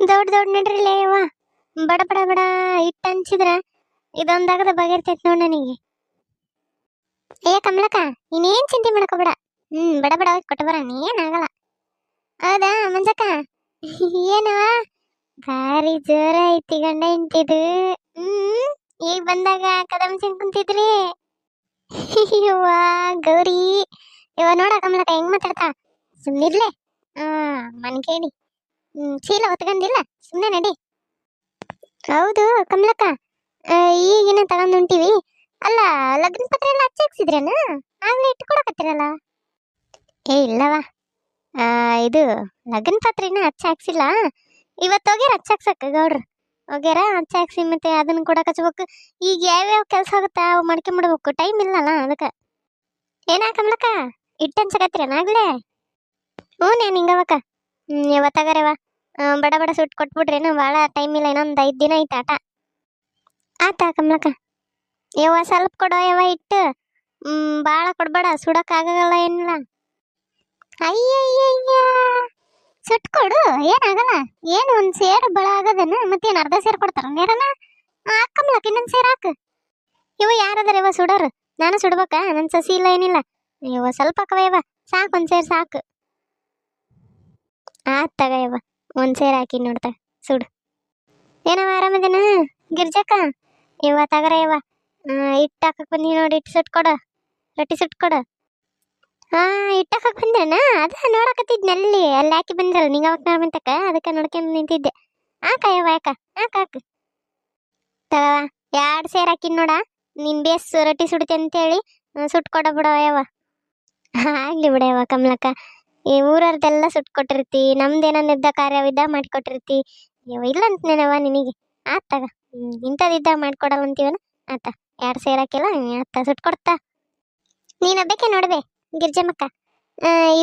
ದೊಡ್ಡ ದೊಡ್ಡ ನಡ್ರಿ ಲೇವ ಬಡ ಬಡ ಬಡ ಇಟ್ಟು ಹಂಚಿದ್ರ ಇದೊಂದಾಗದ ಬಗೆರ್ತೈತಿ ನೋಡ್ ನನಗೆ. ಏ ಕಮಲಕ್ಕ, ಇನ್ನೇನ್ ಚಿಂತೆ ಮಾಡ್ಕೋಬೇಡ. ಹ್ಮ್, ಬಡ ಬಡ ಹೋಗಿ ಕೊಟ್ಟು ಬರ ಏನಾಗಲ್ಲ ಹೌದಾ ಮಂಜಕ್ಕ? ಏನವ ಭಾರಿ ಜೋರ ಐತಿ ಗಂಡ ಇಂಟಿದು ಹ್ಮ್, ಈಗ ಬಂದಾಗ ಕದಮ್ ಸಿಂಗ್ ಕುಂತಿದ್ರಿ. ಯವ್ವ, ಗೌರಿ. ಇವ ನೋಡ ಕಮಲಕ್ಕ, ಹೆಂಗ್ ಮಾತಾಡ್ತಾ? ಸುಮ್ನಿರ್ಲೆ. ಆ ಮನ್ ಕೇಳಿ ಚೀಲ ಹೊತ್ಕೊಂಡಿಲ್ಲ ಸುಮ್ಮನೆ ನಡಿ. ಹೌದು, ಕಮಲಕ್ಕ ಈಗಿನ ತಗೊಂಡ್ ಹೊಂಟಿವಿ ಅಲ್ಲ, ಲಗ್ನ ಪತ್ರ ಎಲ್ಲ ಹಚ್ಚಾಕ್ಸಿದ್ರೇನ ಆಗ್ಲೇ ಇಟ್ಕೊಡಕತ್ತಿರಲ್ಲ ಏ ಇಲ್ಲವಾ ಇದು, ಲಗ್ನ ಪತ್ರ ಇನ್ನೂ ಹಚ್ಚಾಕ್ಸಿಲ್ಲ ಇವತ್ತು ಹೋಗ್ಯಾರ ಹಚ್ಚಾಕ್ಸಕ್ಕ ಗೌಡ್ರು. ಹೋಗ್ಯಾರ ಹಚ್ಚಾಕ್ಸಿ ಮತ್ತೆ ಅದನ್ನ ಕೊಡಕ್ಕೆ ಹಚ್ಬೇಕು ಈಗ ಯಾವ್ಯಾವ ಕೆಲಸ ಆಗುತ್ತಾ, ಅವು ಮಾಡ್ಕೊಂಬಿಡ್ಬೇಕು ಟೈಮ್ ಇಲ್ಲಲ್ಲ ಅದಕ್ಕೆ. ಏನಾ ಕಮಲಕ್ಕ ಇಟ್ಟು ಹಂಚಕತ್ತಿರೇನ ಆಗ್ಲೇ? ಹ್ಞೂ, ನೇನು ಹಿಂಗವಕ್ಕ. ಯಾವತ್ತಾಗಾರವ ಬಡ ಬಡ ಸುಟ್ಟು ಕೊಟ್ಬಿಟ್ರೇನು ಭಾಳ ಟೈಮ್ ಇಲ್ಲ, ಇನ್ನೊಂದು ಐದು ದಿನ ಐತೆ ಆಟ. ಆತ ಕಮಲಕ್ಕ. ಯವ್ವ ಸ್ವಲ್ಪ ಕೊಡೋ, ಯವ್ವ ಇಟ್ಟು. ಭಾಳ ಕೊಡ್ಬೇಡ ಸುಡೋಕ್ಕಾಗಲ್ಲ ಏನಿಲ್ಲ. ಅಯ್ಯಯ್ಯಯ್ಯ. ಸುಟ್ಟು ಕೊಡು, ಏನಾಗಲ್ಲ. ಏನು ಒಂದು ಸೇರು ಬಳ ಆಗದನ, ಮತ್ತೇನು ಅರ್ಧ ಸೇರು ಕೊಡ್ತಾರ? ನೇರನ? ಹಾಕಮ್ಲಕ್ಕ ಇನ್ನೊಂದು ಸೇರು ಹಾಕು. ಇವ ಯಾರದಾರ ಇವ ಸುಡೋರು? ನಾನು ಸುಡ್ಬೇಕಾ? ನನ್ನ ಸಸಿ ಇಲ್ಲ, ಏನಿಲ್ಲ. ಇವ ಸ್ವಲ್ಪ ಹಾಕವ ಯವ್ವ. ಸಾಕು, ಒಂದು ಸೇರು ಸಾಕು. ಆತ್ ತಗ, ಯವ್ವ. ಒಂದು ಸೇರು ಹಾಕಿ ನೋಡ್ತಾ, ಸುಡು. ಏನವ ಆರಾಮದೇನ? ಗಿರ್ಜಕ್ಕ? ಯವ್ವ ತಗರ ಯವ್ವ. ಇಟ್ಟು ಹಾಕಕ್ ಬಂದಿ ನೋಡಿ ಸುಟ್ಟು ಕೊಡು. ರೊಟ್ಟಿ ಕೊಡು. ಹಾ ಇಟ್ಟು ಹಾಕಕ್ ಬಂದ್ರನ ಅದ ನೋಡಕತ್ತಿದ್ನಲ್ಲಿ ಅಲ್ಲಿ ಹಾಕಿ ಬಂದ್ರಲ್ಲ ನಿಂಗ ಅವಾಗ ಬಂತಕ್ಕ ಅದಕ್ಕೆ ನೋಡ್ಕೊಂಡು ನಿಂತಿದ್ದೆ. ಹಾಕ ಯವ್ವ ಯಾಕ ಹಾಕ, ಹಾಕು. ತಗವ ಎರಡು ಸೇರು ಹಾಕಿ ನೋಡ, ನಿನ್ ಬೇಸ್ ರೊಟ್ಟಿ ಸುಡ್ತಿ ಅಂತೇಳಿ ಸುಟ್ಟು ಕೊಡ ಬಿಡವ ಯವ್ವ. ಆಗ್ಲಿ ಬಿಡ ಬಿಡಯವ್ವ ಕಮಲಕ್ಕ. ಈ ಊರವ್ರದ್ದೆಲ್ಲ ಸುಟ್ಕೊಟ್ಟಿರ್ತಿ ನಮ್ದೇನ ನಿದ್ದ ಕಾರ್ಯವಿದ್ದ ಮಾಡಿಕೊಟ್ಟಿರ್ತಿ. ಇಲ್ಲ ಅಂತನೇನವ ನಿನಗೆ? ಆತಗ ಇಂಥದ್ದಿದ್ದ ಮಾಡ್ಕೊಡಲ್ಲ ಅಂತೀವನ ಆತ. ಯಾರು ಸೇರಾಕಿಲ್ಲ ಆತ ಸುಟ್ ಕೊಡ್ತಾ. ನೀನ್ ಅದಕ್ಕೆ ನೋಡ್ಬೆ ಗಿರ್ಜಮ್ಮಕ್ಕ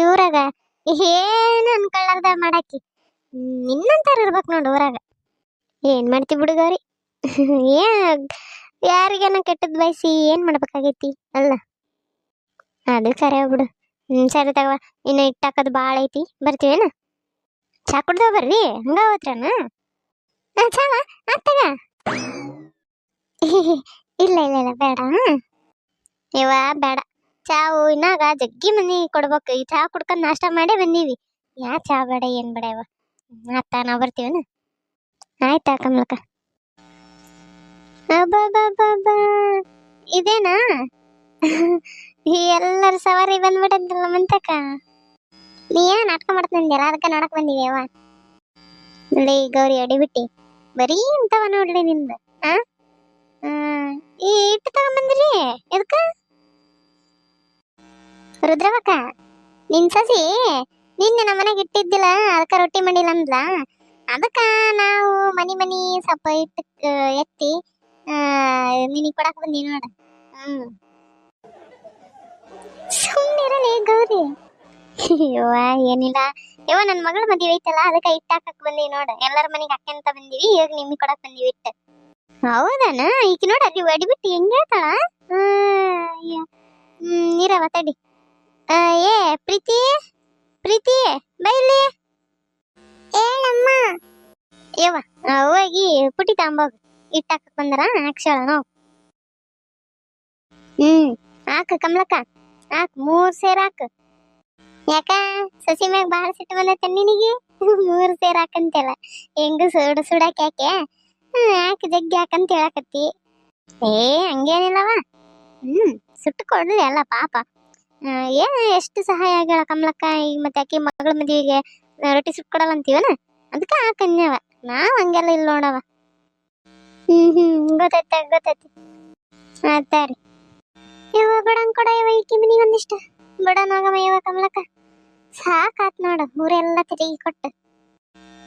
ಊರಾಗ ಏನು ಅನ್ಕೊಳ್ಳಾರ್ದ ಮಾಡಾಕಿ. ನಿನ್ನಂತಾರ ಇರ್ಬೇಕು ನೋಡು ಊರಾಗ. ಏನ್ ಮಾಡ್ತಿ ಬಿಡುಗವ್ರಿ? ಏ, ಯಾರಿಗೇನ ಕೆಟ್ಟದ್ ಬಯಸಿ ಏನ್ ಮಾಡ್ಬೇಕಾಗೈತಿ? ಅಲ್ಲ. ಅದು ಕರೆ ಬಿಡು ಹ್ಮ್, ಸರಿ ತಗವ ಇನ್ನು ಇಟ್ಟು ಹಾಕೋದು ಭಾಳ ಐತಿ. ಬರ್ತೀವೇನ ಚಾ ಕುಡ್ದ ಬರ್ರಿ. ಹಂಗ ಹೋತ್ರನ ಚಾವ ಇಲ್ಲ ಇಲ್ಲ ಇಲ್ಲ, ಬೇಡ. ಇವ ಬೇಡ. ಚಾವು ಇನ್ನಾಗ ಜಗ್ಗಿ ಮನಿ ಕೊಡ್ಬೇಕು. ಈ ಚಾ ಕುಡ್ಕೊಂಡ್ ನಾಷ್ಟ ಮಾಡೇ ಬಂದೀವಿ. ಯಾ ಚಾ ಬೇಡ, ಏನ್ ಬೇಡ ಇವ. ಆತ ನಾವ್ ಬರ್ತೀವನ ಆಯ್ತಾ ಕಮಲಕ ಅಬ್ಬಬ್ಬಬ್ಬಬ್ಬ. ಇದೇನಾ? ಎಲ್ಲರ ಸವಾರಿ ಬಂದ್ಬಿಟ್ಟಂತಲ್ಲ ಮಂತಕ ನೀ ಏನ್ ನಾಟಕ ಮಾಡ್ತಂದಿಲ್ಲ ಅದಕ್ಕೆ ನೋಡಕ್ ಬಂದಿವಿ ಅವ ನೋಡಿ ಗೌರಿ ಅಡಿಬಿಟ್ಟಿ. ಬರೀ ಇಂತವ ನೋಡ್ಲಿ ನಿಂದ, ಆ? ಈ ಇಟ್ಟು ತಗೊಂಬಂದ್ರಿ? ಎದಕ್ಕ? ರುದ್ರವಕ್ಕ, ನಿನ್ ಸಸಿ ನಿನ್ನೆ ನಮ್ಮ ಮನೆಗೆ ಇಟ್ಟಿದ್ದಿಲ್ಲ, ಅದಕ್ಕ ರೊಟ್ಟಿ ಮಾಡಿಲ್ಲ ಅಂದ್ಲ? ಅದಕ್ಕ ನಾವು ಮನಿ ಮನಿ ಸ್ವಲ್ಪ ಇಟ್ಟು ಎತ್ತಿ ನಿನಗೆ ಕೊಡಕ್ ಬಂದಿ ನೋಡ. ಹ್ಮ್. ಸುಮ್ಮನಿರಲಿ ಗೌರಿ. ಅಯ್ಯೋ ಏನಿಲ್ಲ. ಯವ್ವ ನನ್ನ ಮಗಳ ಮದುವೆ ಐತಲ್ಲ ಅದಕ್ಕೆ ಇಟ್ಟು ಹಾಕಕ್ ಬಂದಿ ನೋಡ. ಎಲ್ಲರ ಮನೆಗೆ ಹಾಕ್ಯಂತ ಬಂದಿವಿ ಈಗ ನಿಮಗೆ ಕೊಡಕ್ ಬಂದಿವಿ ಇಟ್ಟ ಹೌದನ? ಈಗ ನೋಡ ಅಲ್ಲಿ ಒಡಿಬಿಟ್ಟು ಹೆಂಗ್ ಹೇಳ್ತಾಳ? ಹ್ಮ್ ನೀರವ ತಡಿ. ಏ ಪ್ರೀತಿ? ಪ್ರೀತಿ ಬೈಲಿ ಹೇಳಮ್ಮ. ಯವ್ವ ಹೋಗಿ ಪುಟಿ ತಗೊಂಬೋಗು. ಇಟ್ಟು ಹಾಕಕ್ ಬಂದರ ಹಾಕ್ಸೋಳ ನಾವು. ಹ್ಮ್ ಹಾಕ ಕಮಲಕ್ಕ. ಹಾಕ್ ಮೂರ್ ಸೇರ್ ಯಾಕ? ಸಸಿ ಮ್ಯಾಗ ಬಾಳ ಸಿಟ್ಟು ಬಂದೈತೆ ನಿನಗೆ? ಮೂರ್ ಸೇರ್ ಹಾಕಂತೆಲ್ಲ ಹೆಂಗ ಸುಡ ಸುಡಾಕ ಯಾಕೆ? ಯಾಕೆ ಜಗ್ಗಿ ಹಾಕಂತ ಹೇಳಕತ್ತಿ. ಏ, ಹಂಗೇನಿಲ್ಲವ. ಹ್ಮ್, ಸುಟ್ಟು ಕೊಡ್ಲಿ ಅಲ್ಲ ಪಾಪ. ಏನ್ ಎಷ್ಟು ಸಹಾಯ ಆಗ್ಯಾಳ ಕಮಲಕ್ಕ? ಈಗ ಮತ್ತೆ ಆಕಿ ಮಗಳ ಮದುವೆಗೆ ರೊಟ್ಟಿ ಸುಟ್ಟು ಕೊಡಲ್ಲ ಅಂತೀವನ? ಅದಕ್ಕೆ ಹಾಕನ್ಯವ ನಾವ್ ಹಂಗೆಲ್ಲ ಇಲ್ಲ ನೋಡವ. ಹ್ಮ್ ಹ್ಮ್ ಗೊತ್ತೈತೆ ಗೊತ್ತೈತಿ ಆತಾರಿ ಯವ್ವ ಬಡಂಗ್ ಕೊಡ ಯವ್ವ ಈಕಿ ಮನಿಗೆ ಒಂದಿಷ್ಟ. ಬಡ ಹೋಗಮ್ಮ ಯವ್ವ ಕಮಲಕ್ಕ. ಸಾಕಾತ್ ನೋಡು ಊರೆಲ್ಲ ತಿರುಗಿ ಕೊಟ್ಟು.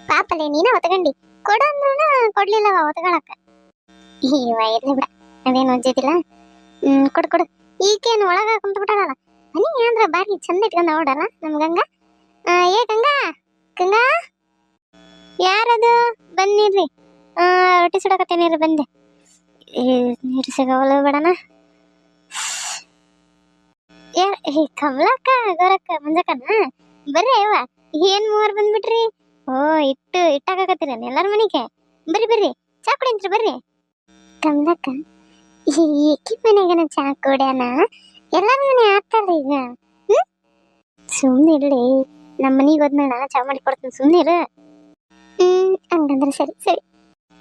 ಪಾಪಲೆ ನೀನ ಒತ್ಕಂಡಿ. ಕೊಡ ಅಂದ್ರನ ಕೊಡ್ಲಿಲ್ಲವ ಒತ್ಕೊಳಕ. ಇವ ಇರ್ಲಿ ಬಿಡ ಅದೇನು ಒಜ್ಜದಿಲ್ಲ. ಹ್ಮ್ ಕೊಡು ಕೊಡು. ಈಕೇನು ಒಳಗ ಕುಂತು ಬಿಟ್ಟಾಳಲ್ಲ ಮನಿ ಅಂದ್ರ ಬಾರಿ ಚಂದ ಇಟ್ಕೊಂಡ ಓಡಲ್ಲ ನಮ್ ಆ, ಏ ಗಂಗಾ? ಗಂಗಾ? ಯಾರದು? ಆ ರೊಟ್ಟಿ ಸುಡಕತ್ತೇನಿರಿ ಬಂದೆ. ನೀರು ಸಿಗವಲ್ಲ ಬೇಡನ ಏ ಕಮಲಕ್ಕ, ಗೊರಕ್ಕ ಮುಂಜಕನ ಬರ್ರಿ ಅವ ಏನ್ ಮೂವರ್ ಬಂದ್ಬಿಟ್ರಿ? ಓ, ಇಟ್ಟು ಇಟ್ಟಾಕತ್ತೀರ ಎಲ್ಲಾರ ಮನೆಗೆ? ಬರ್ರಿ ಬರ್ರಿ. ಚಾ ಕುಡಿಯಂತ್ರಿ, ಬರ್ರಿ. ಕಮಲಕ್ಕ ಏಕಿ ಮನೆಗನ ಚಾ ಕುಡ್ಯಾನ? ಎಲ್ಲಾರ ಮನೆ ಆಗ್ತಾರ ಈಗ? ಸುಮ್ಮನೆ ಇರ್ಲಿ ನಮ್ಮ ಮನೆಗೆ ಹೋದ್ಮೇಲೆ ನಾನು ಚಾ ಮಾಡಿ ಕೊಡ್ತೀನಿ ಸುಮ್ಮನೆ ಇರು. ಹ್ಮ್, ಹಂಗಂದ್ರೆ ಸರಿ ಸರಿ.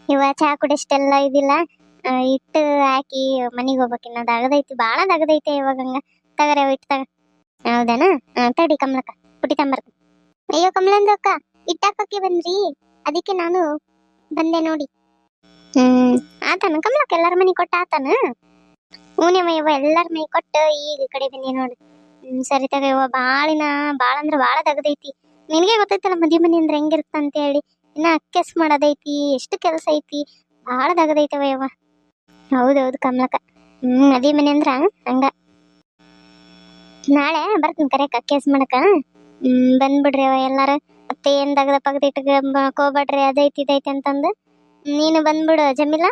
ಇವ ಚಾ ಕುಡಿಯಷ್ಟೆಲ್ಲ ಇದಿಲ್ಲ. ಇಟ್ಟು ಹಾಕಿ ಮನೆಗೆ ಹೋಗ್ಬೇಕಿನ್ನ ದಗದೈತಿ ಭಾಳ ಅಗದೈತೆ ಇವಾಗ ಹಂಗ ತಗರೆ ಇಟ್ಟು ತಗ. ಹೌದನಾ? ತಡಿ ಕಮಲಕ್ಕ ಪುಟಿ ತಂಬರ್ತೀನಿ ಅಯ್ಯೋ ಕಮಲಂದ ಅಕ್ಕ ಬಂದ್ರಿ? ಅದಕ್ಕೆ ನಾನು ಬಂದೆ ನೋಡಿ. ಹ್ಮ್, ಆತನ ಕಮಲಕ್ಕ ಎಲ್ಲಾರ ಮನೆ ಕೊಟ್ಟ ಆತನ? ಹೂನೆ ಮಯ್ಯವ ಎಲ್ಲಾರ ಮನೆ ಕೊಟ್ಟ ಈಗ ಈ ಕಡೆ ಬಂದಿ ನೋಡಿ. ಹ್ಮ್, ಸರಿ ತಗಯ್ಯವ ಬಾಳಿನ, ಬಾಳ ಅಂದ್ರ ಬಾಳ ತಗದೈತಿ. ನಿನಗೆ ಗೊತ್ತೈತಲ್ಲ ಮದಿ ಮನೆ ಅಂದ್ರೆ ಹೆಂಗಿರುತ್ತ ಅಂತ ಹೇಳಿ ಇನ್ನ ಅಕ್ಕೆಸ್ ಮಾಡೋದೈತಿ, ಎಷ್ಟು ಕೆಲಸ ಐತಿ, ಬಾಳ ತಗದೈತವ ಯವ್ವ ಹೌದೌದು ಕಮಲಕ್ಕ. ಹ್ಮ್ ಮದಿ ಮನೆ ಅಂದ್ರ ಹಂಗ. ನಾಳೆ ಬರ್ತೀನಿ ಕರೆಯಕ್ ಕೇಸ್ ಮಾಡಕ. ಬಂದ್ಬಿಡ್ರಿ ಅವ ಎಲ್ಲಾರ. ಮತ್ತೆ ಏನ್ ದಗದ ಪಗದ ಇಟ್ಕೋಬೇಡ್ರಿ ಅದೈತಿ ಇದೈತಿ ಅಂತಂದು. ನೀನು ಬಂದ್ಬಿಡು, ಜಮೀಲಾ.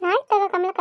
ಆಯ್ತು ಕಮಲಕ್ಕ